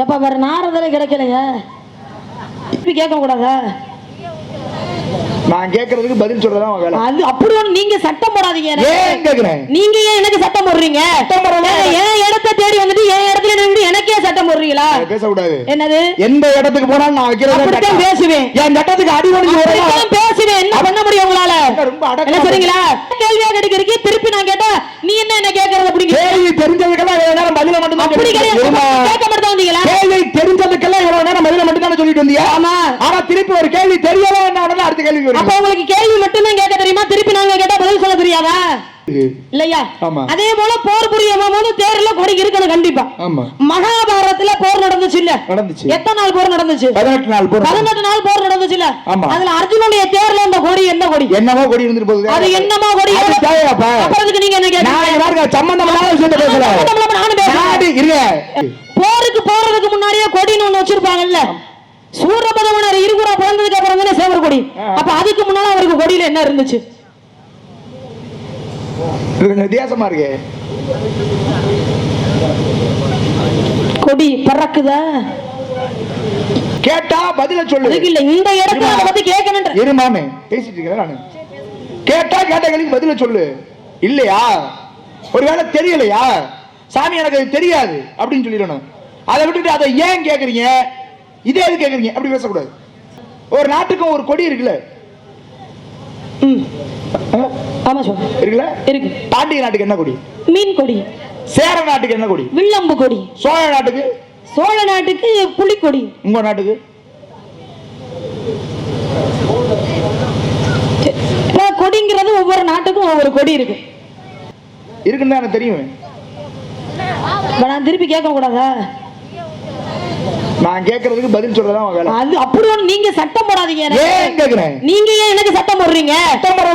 எப்ப வேற நாரதரே கிடைக்கலைங்க. இப்படி கேட்க கூடாதா நான் கேட்கறதுக்கு பதில் சொல்றதான் உன் வேலை. அது அப்படி ஒண்ணு நீங்க சட்டம் போடாதீங்க. ஏன் கேக்குறேன் நீங்க ஏன் எனக்கு சட்டம் போடுறீங்க? சட்டம் இடத்த தேடி வந்துட்டு இடத்துல நின்று எனக்கே சட்டம் போடுறீங்களா? பேசக்கூடாது. என்னது? எந்த இடத்துக்கு போனாலும் நான் வைக்கிறதா சட்டம். பேசுவேன். என் சட்டத்துக்கு அடி அப்படித்தான் பேசுவேன். என்ன பண்ண முடியும் உங்களால? ரொம்ப அடக்கமா. என்ன சொல்றீங்களா? கேள்வியா கேட்கறீங்க திருப்பி நான் கேட்டா நீ என்ன என்ன கேட்கறது அப்படிங்க கேள்வி நேரம் பதில மட்டும் அப்படி கிடையாது. கேட்க மட்டும் தான் வந்தீங்களா கேள்வி தெரிஞ்சதுக்கெல்லாம் இவ்வளவு நேரம் பதில மட்டும் தானே சொல்லிட்டு வந்தியா? ஆமா. ஆனா திருப்பி ஒரு கேள்வி தெரியல என்ன உடனே அடுத்த கேள்வி அப்ப உங்களுக்கு கேள்வி மட்டும் தான் கேட்க தெரியுமா? திருப்பி நாங்க கேட்டா பதில் சொல்ல தெரியாதா? இல்லையா. அதே போல போர் புரியும் போது தேர்ல கொடி இருக்கணும் கண்டிப்பா. மகாபாரதத்துல போர் நடந்துச்சு. இல்ல எத்தனை நாள் போர் நடந்துச்சு? பதினெட்டு நாள் போற பதினெட்டு நாள் போர் நடந்துச்சு இல்ல. அதுல அர்ஜுனுடைய தேர்ல அந்த கொடி என்ன கொடி? என்னமோ கொடி இருந்துட்டு போகுது. அது என்னமா கொடி? அதுக்கு நீங்க என்ன பாருங்க சம்பந்தம் இல்லாத விஷயத்த பேசுறேன். போருக்கு போறதுக்கு முன்னாடியே கொடின்னு ஒண்ணு வச்சிருப்பாங்கல்ல? சூரபதமனர் இருகுறா பிறந்ததுக்கு அப்புறம் தானே சேவர் கொடி. அப்ப அதுக்கு முன்னால அவருக்கு கொடியில என்ன இருந்துச்சு? இது கொஞ்சம் வித்தியாசமா இருக்கு. கொடி பறக்குதா? கேட்டா பதில சொல்லு. இல்ல இந்த இடத்துல அதை பத்தி கேட்கணும் இருமாமே பேசிட்டு இருக்கேன் நானு. கேட்டா கேட்ட கேள்விக்கு பதில சொல்லு. இல்லையா? ஒருவேளை தெரியலையா? சாமி எனக்கு அது தெரியாது அப்படின்னு சொல்லிடணும். அதை விட்டுட்டு அதை ஏன் கேக்குறீங்க? இதே எது கேக்குறீங்க? அப்படி பேசக்கூடாது. ஒரு நாட்டுக்கும் ஒரு கொடி இருக்குல்ல. ம்? ஆமா சொல்லுங்க இருக்குல்ல? இருக்கு. பாண்டிய நாட்டுக்கு என்ன கொடி? மீன் கொடி. சேர நாட்டுக்கு என்ன கொடி? வில்லம்பு கொடி. சோழ நாட்டுக்கு? சோழ நாட்டுக்கு புலிக்கொடி. உங்க நாட்டுக்கு? கொடிங்கிறது ஒவ்வொரு நாட்டுக்கும் ஒவ்வொரு கொடி இருக்கு. இருக்குன்னு தான் எனக்கு தெரியும் நான் திருப்பி கேட்க கூடாதா நான் கேட்கறதுக்கு பதில் வேலை. அது அப்படி ஒண்ணு நீங்க சட்டம் போடாதீங்க. நீங்க ஏன் எனக்கு சட்டம் போடுறீங்க? சட்டம் போடலாம்.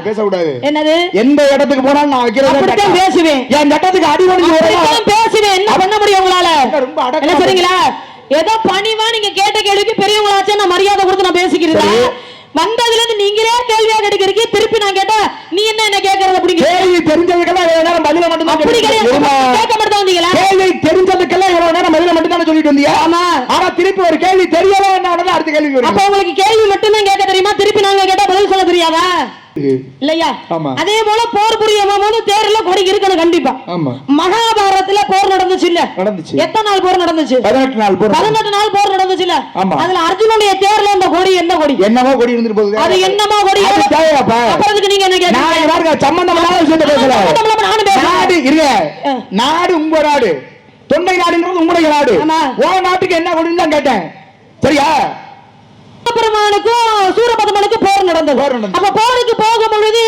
பேசக்கூடாது. என்னது? எந்த இடத்துக்கு போனாலும் நான் அப்படித்தான். பேசுவேன். என் சட்டத்துக்கு அடி பேசுவேன். என்ன பண்ண முடியும் உங்களால? ரொம்ப அடக்கமா என்ன சொல்றீங்களா? ஏதோ பணிவா நீங்க கேட்ட கேள்விக்கு பெரியவங்களாச்சும் நான் மரியாதை கொடுத்து நான். வந்ததுல இருந்து நீங்களே கேள்வியா கேட்கறீங்க திருப்பி நான் கேட்டா நீ என்ன என்ன கேட்கறது அப்படிங்க கேள்வி தெரிஞ்சதுக்கெல்லாம் இவ்வளவு நேரம் பதில மட்டும் தான் அப்படி கிடையாது. இருமா. கேட்க மட்டும் தான் வந்தீங்களா? கேள்வி தெரிஞ்சதுக்கெல்லாம் இவ்வளவு நேரம் பதில மட்டும் தானே சொல்லிட்டு வந்தியா ஆமா. ஆனா திருப்பி ஒரு கேள்வி தெரியல என்ன அடுத்த கேள்வி அப்ப உங்களுக்கு கேள்வி மட்டும் தான் கேட்க தெரியுமா? திருப்பி நாங்க கேட்டா பதில் சொல்ல தெரியாதா? ஆமா. அதே போல போர் புரியும் போது தேர்ல கொடி இருக்கணும் கண்டிப்பா. மகாபாரதத்துல போர் நடந்துச்சு இல்ல? நடந்துச்சு. எத்தனை நாள் போர் நடந்துச்சு? பதினெட்டு நாள் போற பதினெட்டு நாள் போர் நடந்துச்சு இல்ல. அதுல அர்ஜுனுடைய தேர்ல அந்த கொடி என்ன கொடி? என்னமோ கொடி இருந்துட்டு போகுது. அது என்னமா கொடி? அதுக்கு நீங்க என்ன கேட்டீங்க சம்பந்தம் இல்லாத விஷயத்த பேசுறேன். நாடு இருங்க. நாடு உங்க நாடு. தொண்டை நாடுன்றது உங்களுடைய நாடு. உன் நாட்டுக்கு என்ன கொடின்னு தான் கேட்டேன். சரியா? பெருமானுக்கும் போர் நடந்தது. அப்ப போருக்கு போகும் பொழுது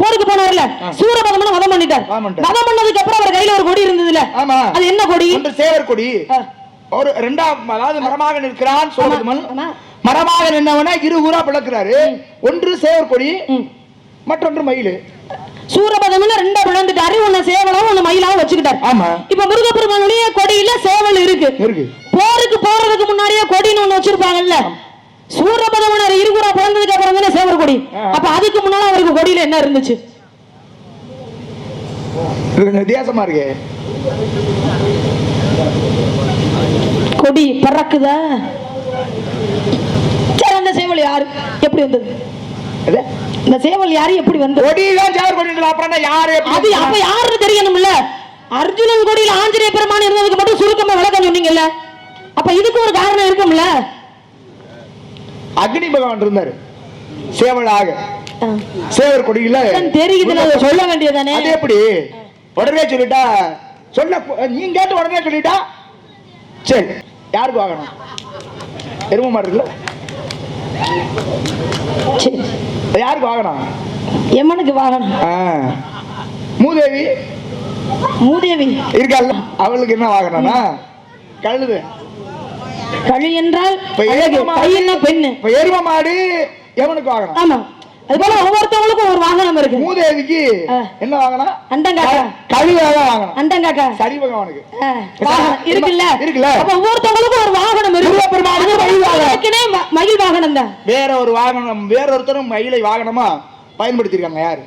போருக்கு போனார்ல. சூரபதமனை வதம் பண்ணிட்டார். வதம் பண்ணதுக்கு அப்புறம் அவர் கையில ஒரு கொடி இருந்ததுல. அது என்ன கொடி? சேவர் கொடி. ஒரு ரெண்டாம் அதாவது மரமாக நிற்கிறான் சோழபெருமன் ஆமா. மரமாக நின்றவன இரு ஊரா பிளக்கிறாரு. ஒன்று சேவர் கொடி. மற்றொன்று மயில். சூரபதமன் ரெண்டா விழுந்துட்டாரு. ஒன்னு சேவலும் ஒன்னு மயிலாவும் வச்சுக்கிட்டார். ஆமா. இப்ப முருகப்பெருமானுடைய கொடியில சேவல் இருக்கு. போருக்கு போறதுக்கு முன்னாடியே கொடின்னு ஒண்ணு வச்சிருப்பாங்கல்ல. சூரபதமனர் இருகுறா பிறந்ததுக்கு அப்புறம் தானே சேவர் கொடி. அப்ப அதுக்கு முன்னால அவருக்கு கொடியில என்ன இருந்துச்சு? வித்தியாசமா இருக்கு. கொடி பறக்குதா? சரி அந்த சேவல் யாரு? எப்படி வந்தது? இந்த சேவல் யாரு எப்படி வந்தது கொடி தான் சேவர் கொடி அப்புறம் யாரு அது அப்ப யாருன்னு தெரியணும்ல? அர்ஜுனன் கொடியில ஆஞ்சநேய பெருமான் இருந்ததுக்கு மட்டும் சுருக்கமா விளக்கம் சொன்னீங்கல்ல? அப்ப இதுக்கு ஒரு காரணம் இருக்கும்ல? அக்னி பகவான் இருந்தாரு. சேவலாக சேவர் கொடியில தெரியுதுல அதை சொல்ல வேண்டியதானே அது எப்படி? உடனே சொல்லிட்டா சொல்ல நீங்க கேட்டு உடனே சொல்லிட்டா? சரி யாருக்கு வாங்கணும்? எரும மாடு இருக்குல்ல? சரி. யாருக்கு வாங்கணும் எம்மனுக்கு வாகனம். மூதேவி? மூதேவி. இருக்கால அவளுக்கு என்ன வாங்கணும்னா கழுது. கழு என்றால் பெண்ணு? இப்ப எரும மாடு எவனுக்கு வாங்கணும் ஆமா. அது போல ஒவ்வொருத்தவங்களுக்கும் ஒரு வாகனம் இருக்கு. மூதேவிக்கு. என்ன வாங்கணும் அண்டங்காக்கா. கழுதாக வாங்கணும் அண்டங்காக்கா. சரி பகவானுக்கு வாகனம் இருக்குல்ல? இருக்குல்ல. அப்ப ஒவ்வொருத்தவங்களுக்கும் ஒரு வாகனம் இருக்கு. மயில் வாகனம். மயில் வாகனம் தான். வேற ஒரு வாகனம் வேற ஒருத்தரும் மயிலை வாகனமா பயன்படுத்தியிருக்காங்க யாரு?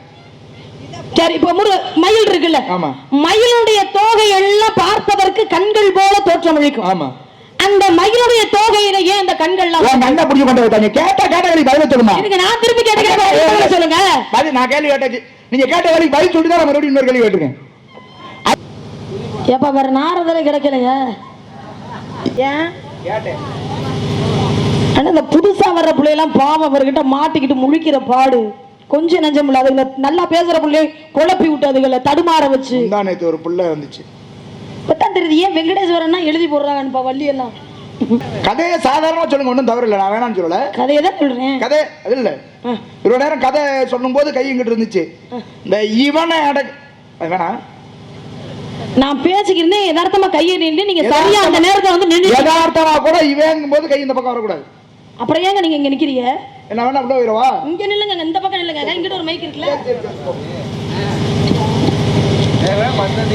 சரி இப்ப முரு மயில் இருக்குல்ல? ஆமா. மயிலுடைய தோகை எல்லாம் பார்ப்பதற்கு கண்கள் போல தோற்றமளிக்கும். ஆமா. அந்த மயிலுடைய தோகையில ஏன் அந்த கண்கள்லாம் உன் கண்ணை பிடிச்சு கொண்டு வைத்தாங்க கேட்ட கேட்டகளுக்கு பதில சொல்லுமா? எனக்கு நான் திருப்பி கேட்டேன் சொல்லுங்க. பதில் நான் கேள்வி கேட்டாச்சு நீங்க கேட்ட கேள்விக்கு பதில் சொல்லிட்டு தான் மறுபடியும் இன்னொரு கேள்வி கேட்டிருக்கேன் எப்ப வேற நாரதரே கிடைக்கலைங்க ஏன்? ஆனா இந்த புதுசா வர்ற பிள்ளையெல்லாம் பாவம் அவர்கிட்ட மாட்டிக்கிட்டு முழிக்கிற பாடு. கொஞ்சம் நஞ்சம் இல்ல அதுல நல்லா பேசுற பிள்ளைய குழப்பி விட்டு அதுகளை தடுமாற வச்சு. நேத்து ஒரு புள்ள வந்துச்சு. இப்பதான் தெரியுது? ஏன் வெங்கடேஸ்வரன்னா எழுதி போடுறாங்கப்பா வள்ளி எல்லாம் கதையை சாதாரணமா சொல்லுங்க ஒன்றும் தவறு இல்லை நான் வேணாம்னு சொல்லல. கதையை தான் சொல்றேன். கதை அது இல்ல. இவ்வளவு நேரம் கதை சொல்லும்போது கை இங்கிட்டு இருந்துச்சு. இந்த இவனை அது வேணாம் நான் பேசிக்கிறேன் யதார்த்தமா கையை நின்று நீங்க சரியா அந்த நேரத்துல வந்து நின்று யதார்த்தமா கூட இவங்கும் போது கை இந்த பக்கம் வரக்கூடாது. அப்புறம் ஏங்க நீங்க இங்க நிக்கிறீங்க? என்ன வேணா போயிடவா இங்க நில்லுங்க இந்த பக்கம் நில்லுங்க இங்கிட்ட ஒரு மைக் இருக்குல்ல ஏற்கனவே இவனோட அணா அட்டு அங்கிட்ட நிக்கும் போது கை அந்த பக்கம் நின்னீல்ல இங்கிட்ட வர சொன்னீல்ல அப்புறம் எதுக்குமா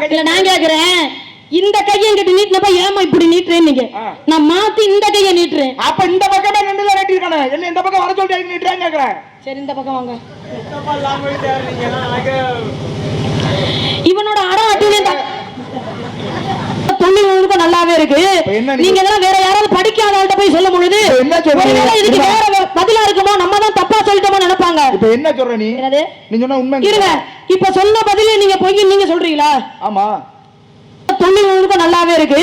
கை இல்ல நான் கேக்குறேன். இந்த கையை இங்கிட்ட நீட்டினப்ப ஏமா இப்படி நீட்டுறேன் நீங்க. நான் மாத்தி இந்த கையை நீட்டுறேன். அப்ப இந்த பக்கமே நின்று கட்டியிருக்கானே என்ன இந்த பக்கம் வர சொல்லிட்டு நிட்டுறேன்னு கேக்குறேன். சரி இந்த பக்கம் வாங்க இவனோட அடா அட்டுவே தொழில்நுட்பம் நல்லாவே இருக்கு. நீங்க வேற யாராவது படிக்காதவங்கள்ட்ட போய் சொல்லும் பொழுது? ஒருவேளை இதுக்கு. வேற பதிலா இருக்குமோ? நம்ம தான் தப்பா சொல்லிட்டோமோ நினைப்பாங்க. இப்ப என்ன சொல்ற நீ? நீ சொன்ன உண்மை இருங்க. இப்ப சொன்ன பதிலே நீங்க பொய் நீங்க சொல்றீங்களா? ஆமா. தொழில்நுட்பம் நல்லாவே இருக்கு.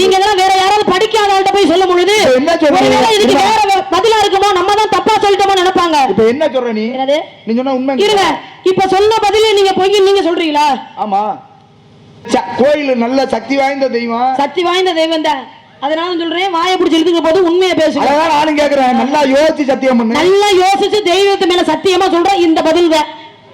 நீங்க இதெல்லாம் வேற யாராவது படிக்காதவங்கள்ட்ட போய் சொல்லும் பொழுது? ஒருவேளை இதுக்கு. வேற பதிலா இருக்குமோ? நம்ம தான் தப்பா சொல்லிட்டோமோ நினைப்பாங்க. இப்ப என்ன சொல்ற நீ? என்னது? நீ சொன்ன உண்மை இருங்க. இப்ப சொன்ன பதிலே நீங்க பொய் நீங்க சொல்றீங்களா? ஆமா. கோயில் நல்ல சக்தி வாய்ந்த தெய்வம். சக்தி வாய்ந்த தெய்வம் தான் அதனால சொல்றேன் வாயை பிடிச்சி இழுத்துக்க போது உண்மையை பேசுங்க. அதான் நானும் கேக்குறேன் நல்லா யோசிச்சு சத்தியம் பண்ணு. நல்லா யோசிச்சு தெய்வத்து மேல சத்தியமா சொல்றேன் இந்த பதில் தான்.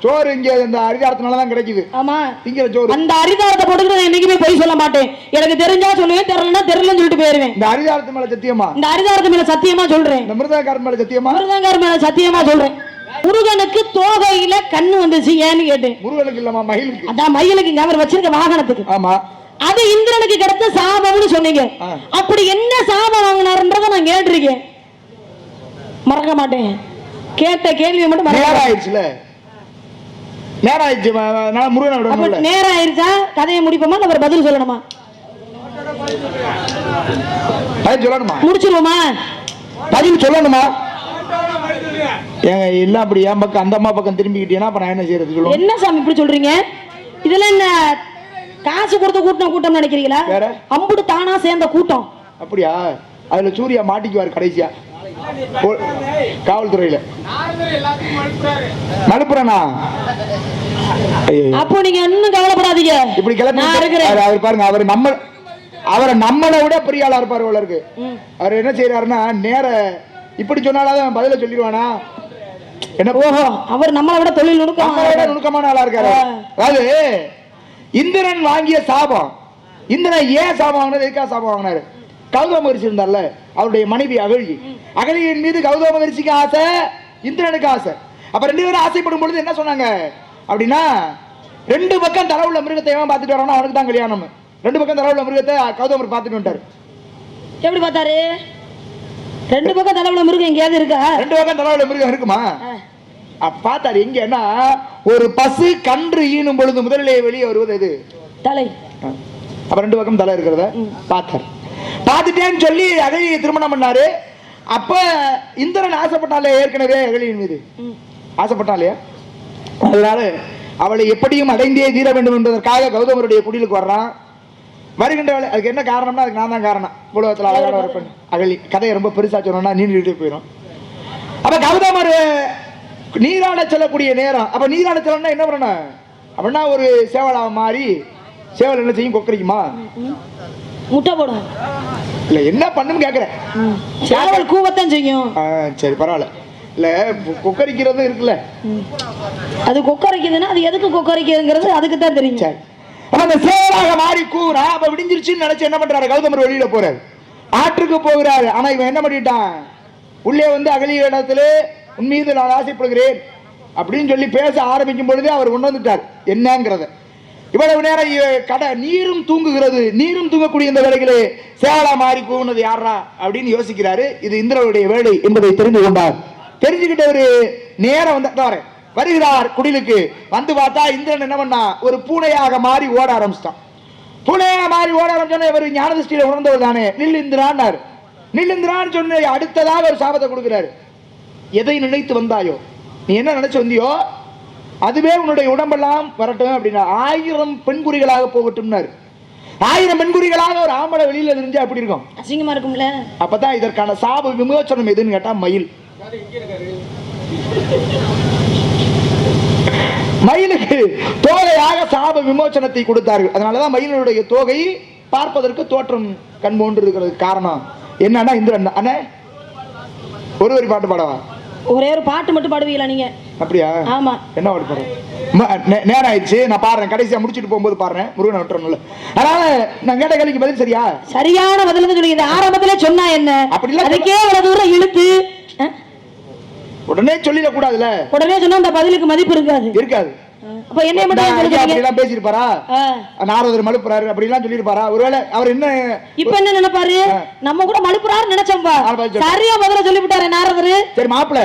சோறு இங்க இந்த அரிதாரத்தினால தான் கிடைக்குது. ஆமா. திங்கிற சோறு. அந்த அரிதாரத்தை போட்டுக்கிட்டு நான் என்னைக்குமே பொய் சொல்ல மாட்டேன். எனக்கு தெரிஞ்சா சொல்லுவேன் தெரியலன்னா தெரியலன்னு சொல்லிட்டு போயிருவேன். இந்த அரிதாரத்து மேல சத்தியமா? இந்த அரிதாரத்து மேல சத்தியமா சொல்றேன். இந்த மிருதகாரன் மேல சத்தியமா? முருகங்கார் மேல சத்தியமா சொல்றேன். முருகனுக்கு தோகையில கண்ணு வந்துச்சு ஏன்னு கேட்டேன் முருகனுக்கு இல்லமா மயிலுக்கு. அதான் மயிலுக்கு அவர் வச்சிருக்க வாகனத்துக்கு. ஆமா. அது இந்திரனுக்கு கிடைத்த சாபம்னு சொன்னீங்க. அப்படி என்ன சாபம் வாங்கினாருன்றத நான் கேட்டிருக்கேன். மறக்க மாட்டேன். கேட்ட கேள்வி மட்டும் மறக்க. ஆயிடுச்சுல நேரம் ஆயிடுச்சு நான் முருகனை நேரம் ஆயிருச்சா கதையை முடிப்போமா? அவர் பதில் சொல்லணுமா? பதில் சொல்லணுமா? முடிச்சிருவோமா? பதில் சொல்லணுமா? ஏங்க இல்ல அப்படி என் பக்கம் அந்த அம்மா பக்கம் திரும்பிக்கிட்டீங்கன்னா அப்ப நான் என்ன செய்யறது சொல்லுவோம் என்ன சாமி இப்படி சொல்றீங்க? இதெல்லாம் என்ன காசு கொடுத்த கூட்டம் கூட்டம் நினைக்கிறீங்களா? வேற? அம்புட்டு தானா சேர்ந்த கூட்டம். அப்படியா? அதுல சூர்யா மாட்டிக்குவார் கடைசியா. காவல்துறையில. மலுப்புறனா ஐயோ. அப்போ நீங்க இன்னும் கவலைப்படாதீங்க. இப்படி கிளம்பி அவர் பாருங்க அவர் நம்ம அவரை நம்மளை விட பெரிய ஆளா இருப்பார் இருக்கு. அவர் என்ன செய்யறாருன்னா நேர இப்படி சொன்னாலும் பதில சொல்லிடுவானா? என்ன? ஓஹோ அவர் நம்மளை விட தொழில் நுணுக்கமான ஆளா? இருக்காரு. இந்திரன் வாங்கிய சாபம். இந்திரன் ஏன் சாபம் வாங்கினாரு? எதுக்காக சாபம் வாங்கினாரு? கௌதம மகரிஷி இருந்தார்ல அவருடைய மனைவி அகழி. அகழியின் மீது கௌதம மகரிஷிக்கு ஆசை இந்திரனுக்கு ஆசை. அப்ப ரெண்டு பேரும் ஆசைப்படும் பொழுது என்ன சொன்னாங்க? அப்படின்னா ரெண்டு பக்கம் தலைவுள்ள மிருகத்தை எவன் பார்த்துட்டு வரானோ அவனுக்கு தான் கல்யாணம். ரெண்டு பக்கம் தலைவுள்ள மிருகத்தை கௌதமர் பார்த்துட்டு வந்துட்டாரு. எப்படி பார்த்தாரு? ரெண்டு பக்கம் தலைவுல மிருகம் எங்கேயாவது இருக்கா? ரெண்டு பக்கம் தலைவுள்ள மிருகம் இருக்குமா? பார்த்தாரு எங்கன்னா ஒரு பசு கன்று ஈனும் பொழுது முதலிலே வெளியே வருவது எது? தலை. அப்ப ரெண்டு பக்கம் தலை இருக்கிறத பார்த்தார். பார்த்துட்டேன்னு சொல்லி அகழியை திருமணம் பண்ணாரு. அப்ப இந்திரன் ஆசைப்பட்டாலே ஏற்கனவே அகழியின் மீது. ஆசைப்பட்டாலையா அதனால அவளை எப்படியும் அடைந்தே தீர வேண்டும் என்பதற்காக கௌதமருடைய குடிலுக்கு வர்றான். வருகின்ற வேலை அதுக்கு என்ன காரணம்னா அதுக்கு நான் தான் காரணம். உலகத்தில் அழகான ஒரு பெண் அகழி கதையை ரொம்ப பெருசா சொன்னோம்னா நீண்டுகிட்டே போயிடும் அப்ப கௌதமர் நீராட செல்லக்கூடிய நேரம். அப்ப நீராட செல்லணும்னா என்ன பண்ணணும்? அப்படின்னா ஒரு சேவலா மாறி சேவல் என்ன செய்யும்? கொக்கரிக்குமா? முட்டை போடும் இல்ல என்ன பண்ணுன்னு கேக்குறேன். சேவல் கூவத்தான் செய்யும். சரி பரவாயில்ல. இல்ல கொ- கொக்கரிக்கிறதும் இருக்குல்ல. அது கொக்கரைக்குதுன்னா அது எதுக்கு கொக்கரைக்குதுங்கிறது அதுக்கு தான் தெரியும் அந்த சேவலாக மாறி கூறா அப்ப விடிஞ்சிருச்சுன்னு நினைச்சு என்ன பண்றாரு? கௌதமர் வெளியில போறாரு. ஆற்றுக்கு போகிறாரு. ஆனா இவன் என்ன பண்ணிட்டான்? உள்ளே வந்து அகலிய இடத்துல உன் மீது நான் ஆசைப்படுகிறேன் அப்படின்னு சொல்லி பேச ஆரம்பிக்கும் பொழுதே அவர் உணர்ந்துட்டார் என்னங்கிறத. இவ்வளவு நேரம் கடை நீரும் தூங்குகிறது. நீரும் தூங்கக்கூடிய இந்த வேலைகளே சேவலா மாறி கூவுனது யாரா அப்படின்னு யோசிக்கிறாரு. இது இந்திரனுடைய வேலை என்பதை தெரிந்து கொண்டார். தெரிஞ்சுக்கிட்ட ஒரு நேரம் வந்து வரேன். வருகிறார் குடிலுக்கு. வந்து பார்த்தா இந்திரன் என்ன பண்ணா? ஒரு பூனையாக மாறி ஓட ஆரம்பிச்சிட்டான். பூனையாக மாறி ஓட ஆரம்பிச்சோன்னே இவர் ஞானதிஷ்டியில உணர்ந்தவர் தானே? நில் இந்திரான்னார். நில் இந்திரான்னு சொன்ன அடுத்ததாக ஒரு சாபத்தை கொடுக்கிறாரு. எதை நினைத்து வந்தாயோ? நீ என்ன நினைச்சு வந்தியோ? அதுவே உன்னுடைய உடம்பெல்லாம் வரட்டும் அப்படின்னா ஆயிரம் பெண்குறிகளாக போகட்டும்னாரு. ஆயிரம் பெண்குறிகளாக ஒரு ஆம்பளை வெளியில தெரிஞ்சா எப்படி இருக்கும்? அசிங்கமா இருக்கும்ல. அப்பதான் இதற்கான சாப விமோசனம் எதுன்னு கேட்டா மயில். மயிலுக்கு தோகையாக சாப விமோசனத்தை கொடுத்தார்கள். அதனாலதான் மயிலுடைய தோகை பார்ப்பதற்கு தோற்றம் கண் போன்று இருக்கிறது காரணம் என்னன்னா இந்திரன். அண்ணே ஒரு வரி பாட்டு பாடவா? ஒரே ஒரு பாட்டு மட்டும் பாடுவீங்களா நீங்க? அப்படியா? ஆமா. என்ன பாட்டு பாடுறேன் நேரம் ஆயிடுச்சு நான் பாடுறேன். கடைசியா முடிச்சிட்டு போகும்போது பாடுறேன். முருகனை விட்டுறணும்ல. அதனால நான் கேட்ட கேள்விக்கு பதில் சரியா? சரியான பதில் சொல்லுங்க. ஆரம்பத்திலே சொன்னா என்ன? அப்படிலாம் அதுக்கே இவ்வளவு தூரம் இழுத்து உடனே சொல்லிடக்கூடாதுல உடனே சொன்னா அந்த பதிலுக்கு மதிப்பு இருக்காது. இருக்காது. அப்ப என்னைய மட்டும் ஆஹ், நாரதர் மலுப்புறாரு அப்படிலாம் சொல்லியிருப்பாரா? ஒருவேளை அவர் என்ன இப்ப என்ன நினைப்பாரு? நம்ம கூட மழுப்புறாரு நினைச்சோம்பா. சரியா பதில சொல்லிவிட்டாரு நாரதரு. சரி மாப்பிள்ள